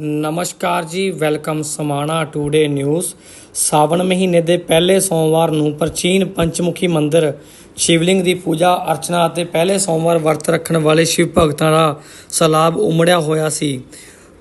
ਨਮਸਕਾਰ ਜੀ, welcome Samana today news. ਸਾਵਣ ਮਹੀਨੇ ਦੇ ਪਹਿਲੇ ਸੋਮਵਾਰ ਨੂੰ ਪ੍ਰਾਚੀਨ ਪੰਚਮੁਖੀ ਮੰਦਿਰ ਸ਼ਿਵਲਿੰਗ ਦੀ ਪੂਜਾ, ਅਰਚਨਾ ਅਤੇ ਪਹਿਲੇ ਸੋਮਵਾਰ ਵਰਤ ਰੱਖਣ ਵਾਲੇ ਸ਼ਿਵ ਭਗਤਾਂ ਦਾ ਸਲਾਬ ਉਮੜਿਆ ਹੋਇਆ ਸੀ।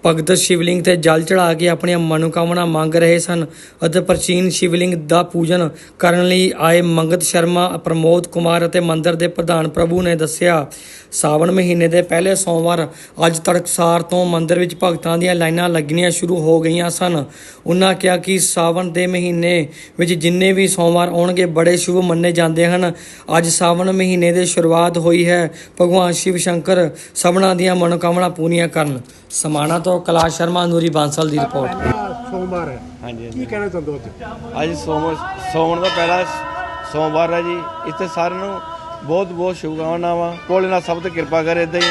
ਭਗਤ ਸ਼ਿਵਲਿੰਗ ਤੇ ਜਲ ਚੜਾ ਕੇ ਆਪਣੀਆਂ ਮਨੋਕਾਮਨਾ ਮੰਗ ਰਹੇ ਸਨ ਅਤੇ ਪ੍ਰਾਚੀਨ ਸ਼ਿਵਲਿੰਗ ਦਾ ਪੂਜਨ ਕਰਨ ਲਈ ਆਏ ਮੰਗਤ ਸ਼ਰਮਾ, ਪ੍ਰਮੋਦ ਕੁਮਾਰ ਅਤੇ ਮੰਦਰ ਦੇ ਪ੍ਰਧਾਨ ਪ੍ਰਭੂ ਨੇ ਦੱਸਿਆ, ਸਾਵਣ ਮਹੀਨੇ ਦੇ ਪਹਿਲੇ ਸੋਮਵਾਰ ਅੱਜ ਤੜਕਸਾਰ ਤੋਂ ਮੰਦਰ ਵਿੱਚ ਭਗਤਾਂ ਦੀਆਂ ਲਾਈਨਾਂ ਲੱਗਣੀਆਂ ਸ਼ੁਰੂ ਹੋ ਗਈਆਂ ਸਨ। ਉਹਨਾਂ ਕਿਹਾ ਕਿ ਸਾਵਣ ਦੇ ਮਹੀਨੇ ਵਿੱਚ ਜਿੰਨੇ ਵੀ ਸੋਮਵਾਰ ਆਉਣਗੇ, ਬੜੇ ਸ਼ੁਭ ਮੰਨੇ ਜਾਂਦੇ ਹਨ। ਅੱਜ ਸਾਵਣ ਮਹੀਨੇ ਦੇ ਸ਼ੁਰੂਆਤ ਹੋਈ ਹੈ। ਭਗਵਾਨ ਸ਼ਿਵ ਸ਼ੰਕਰ ਸਭਨਾਂ ਦੀਆਂ ਮਨੋਕਾਮਨਾ ਪੂਰੀਆਂ ਕਰਨ। ਸਮਾਣਾ ਤੋਂ ਕੈਲਾਸ਼ ਸ਼ਰਮਾ ਨੂਰੀ ਬਾਂਸਲ ਦੀ ਰਿਪੋਰਟ। ਸੋਮਵਾਰ ਹੈ। ਹਾਂਜੀ ਹਾਂਜੀ। ਕੀ ਕਹਿਣਾ ਚਾਹੁੰਦੇ ਹੋ ਅੱਜ? ਅੱਜ ਸੋਮ ਸੋਮਣ ਦਾ ਪਹਿਲਾ ਸ- ਸੋਮਵਾਰ ਹੈ ਜੀ। ਇੱਥੇ ਸਾਰਿਆਂ ਨੂੰ ਬਹੁਤ ਬਹੁਤ ਸ਼ੁਭਕਾਮਨਾਵਾਂ। ਭੋਲੇਨਾਥ ਸਭ ਤੇ ਕਿਰਪਾ ਕਰੇ ਇਦਾਂ ਹੀ।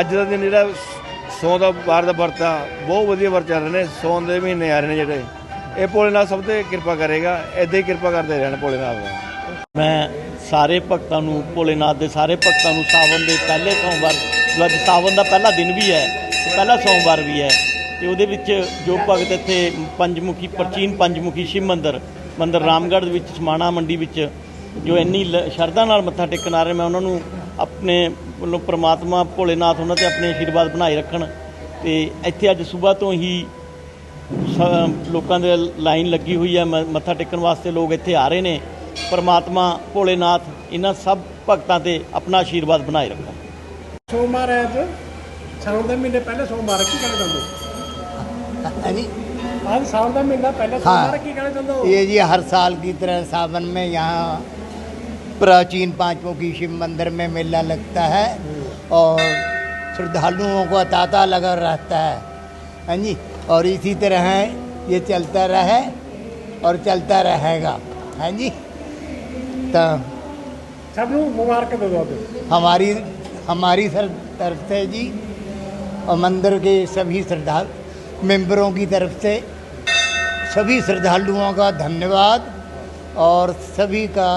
ਅੱਜ ਦਾ ਦਿਨ ਜਿਹੜਾ ਸ- ਸੌ ਦਾ ਵਾਰ ਦਾ ਵਰਤ ਆ ਬਹੁਤ ਵਧੀਆ ਵਰਤ ਚੱਲ ਰਹੇ ਨੇ। ਸੌਣ ਦੇ ਮਹੀਨੇ ਆ ਰਹੇ ਨੇ ਜਿਹੜੇ। ਇਹ ਭੋਲੇਨਾਥ ਸਭ ਤੇ ਕਿਰਪਾ ਕਰੇਗਾ। ਇਦਾਂ ਹੀ ਕਿਰਪਾ ਕਰਦੇ ਰਹਿਣ ਭੋਲੇਨਾਥ ਦਾ ਮੈਂ ਸਾਰੇ ਭਗਤਾਂ ਨੂੰ ਭੋਲੇਨਾਥ ਦੇ ਸਾਰੇ ਭਗਤਾਂ ਨੂੰ ਸਾਵਨ ਦੇ ਪਹਿਲੇ ਸੋਮਵਾਰ ਜੋ ਅੱਜ ਸਾਵਨ ਦਾ ਪਹਿਲਾ ਦਿਨ ਵੀ ਹੈ। ਪਹਿਲਾ ਸੋਮਵਾਰ ਵੀ ਹੈ ਤੇ ਉਹਦੇ ਵਿੱਚ ਜੋ ਭਗਤ ਇੱਥੇ ਪੰਜਮੁਖੀ, ਪ੍ਰਾਚੀਨ ਪੰਜਮੁਖੀ ਸ਼ਿਵ ਮੰਦਿਰ ਮੰਦਿਰ ਰਾਮਗੜ੍ਹ ਦੇ ਵਿੱਚ, ਸਮਾਣਾ ਮੰਡੀ ਵਿੱਚ, ਜੋ ਇੰਨੀ ਲ- ਸ਼ਰਧਾ ਨਾਲ ਮੱਥਾ ਟੇਕਣ ਆ ਰਹੇ, ਮੈਂ ਉਹਨਾਂ ਨੂੰ ਆਪਣੇ ਵੱਲੋਂ ਪ੍ਰਮਾਤਮਾ ਭੋਲੇਨਾਥ ਉਹਨਾਂ ਤੇ ਆਪਣੇ ਆਸ਼ੀਰਵਾਦ ਬਣਾਏ ਰੱਖਣ ਤੇ ਇੱਥੇ ਅੱਜ ਸਵੇਰ ਤੋਂ ਹੀ ਲੋਕਾਂ ਦੇ ਲਾਈਨ ਲੱਗੀ ਹੋਈ ਹੈ, ਮ- ਮੱਥਾ ਟੇਕਣ ਵਾਸਤੇ ਲੋਕ ਇੱਥੇ ਆ ਰਹੇ ਨੇ। ਪਰਮਾਤਮਾ ਭੋਲੇਨਾਥ ਇਹਨਾਂ ਸਭ ਭਗਤਾਂ ਤੇ ਆਪਣਾ ਆਸ਼ੀਰਵਾਦ ਬਣਾਏ ਰੱਖਣ। ਸੋਮਵਾਰ ਹੈ ਅੱਜ? ਸਾਵਣ ਦੇ ਮਹੀਨੇ ਪਹਿਲੇ ਸੋਮਵਾਰ ਹੈ, ਕੀ ਕਹਿਣਾ ਚਾਹੁੰਦੇ ਹੋ हाँ जी ਅੱਜ ਸਾਵਣ ਦਾ ਮਹੀਨਾ ਪਹਿਲਾ ਸੋਮਵਾਰ ਹੈ, ਕੀ ਕਹਿਣਾ ਚਾਹੁੰਦੇ ਹੋ ये जी हर साल की तरह सावन में यहाँ प्राचीन पांचमुखी शिव मंदिर में मेला लगता है और श्रद्धालुओं को तांता लगा रहता है हाँ जी और इसी तरह ये चलता रहे और चलता रहेगा हाँ जी तो ਸਭ ਨੂੰ ਮੁਬਾਰਕ ਦੇ ਦਿਓ ਅੱਜ हमारी हमारी सर तरफ से जी और मंदिर के सभी श्रद्धा मेंबरों की तरफ़ से सभी श्रद्धालुओं का धन्यवाद और सभी का